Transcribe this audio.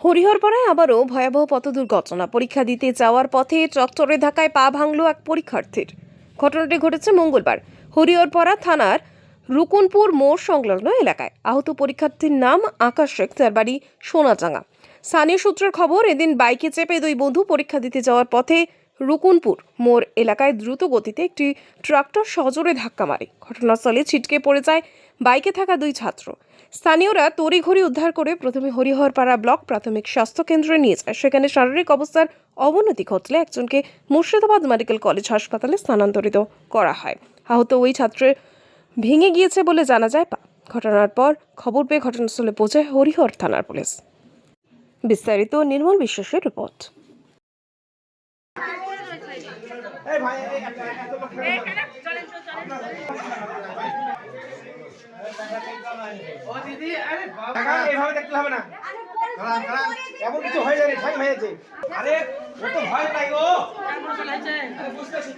হরিহরপাড়ায় আবারও ভয়াবহ পথ দুর্ঘটনা পরীক্ষা দিতে যাওয়ার পথে চত্বরে ধাক্কায় পা ভাঙল এক পরীক্ষার্থীর। ঘটনাটি ঘটেছে মঙ্গলবার। হরিহরপাড়া থানার রুকুনপুর মোড় সংলগ্ন এলাকায়। আহত পরীক্ষার্থীর নাম আকাশ শেখ, তার বাড়ি সোনাচাঙা স্থানীয় সূত্রের খবর, এদিন বাইকে চেপে দুই বন্ধু পরীক্ষা দিতে যাওয়ার পথে রুকুনপুর মোড় এলাকায় দ্রুত গতিতে একটি ট্রাক্টর সজোরে ধাক্কা মারে। ঘটনাস্থলে ছিটকে পড়ে যায় বাইকে থাকা দুই ছাত্র। স্থানীয়রা তড়িঘড়ি উদ্ধার করে প্রথমে হরিহরপাড়া ব্লক প্রাথমিক স্বাস্থ্য কেন্দ্রে নিয়ে যায়। সেখানে শারীরিক অবস্থার অবনতি ঘটলে একজনকে মুর্শিদাবাদ মেডিকেল কলেজ হাসপাতালে স্থানান্তরিত করা হয়। আহত ওই ছাত্রের ভেঙে গিয়েছে বলে জানা যায় পা। ঘটনার পর খবর পেয়ে ঘটনাস্থলে পৌঁছায় হরিহর থানার পুলিশ। বিস্তারিত নির্মল বিশ্বাসের রিপোর্ট। এই ভাই ও দিদি আরে টাকা এইভাবে দেখতে হবে না। খারাপ খারাপ এমন কিছু হয়ে যায়নি ঠাই হয়েছে আরে ও তো ভয় নাই ও বুঝতেছি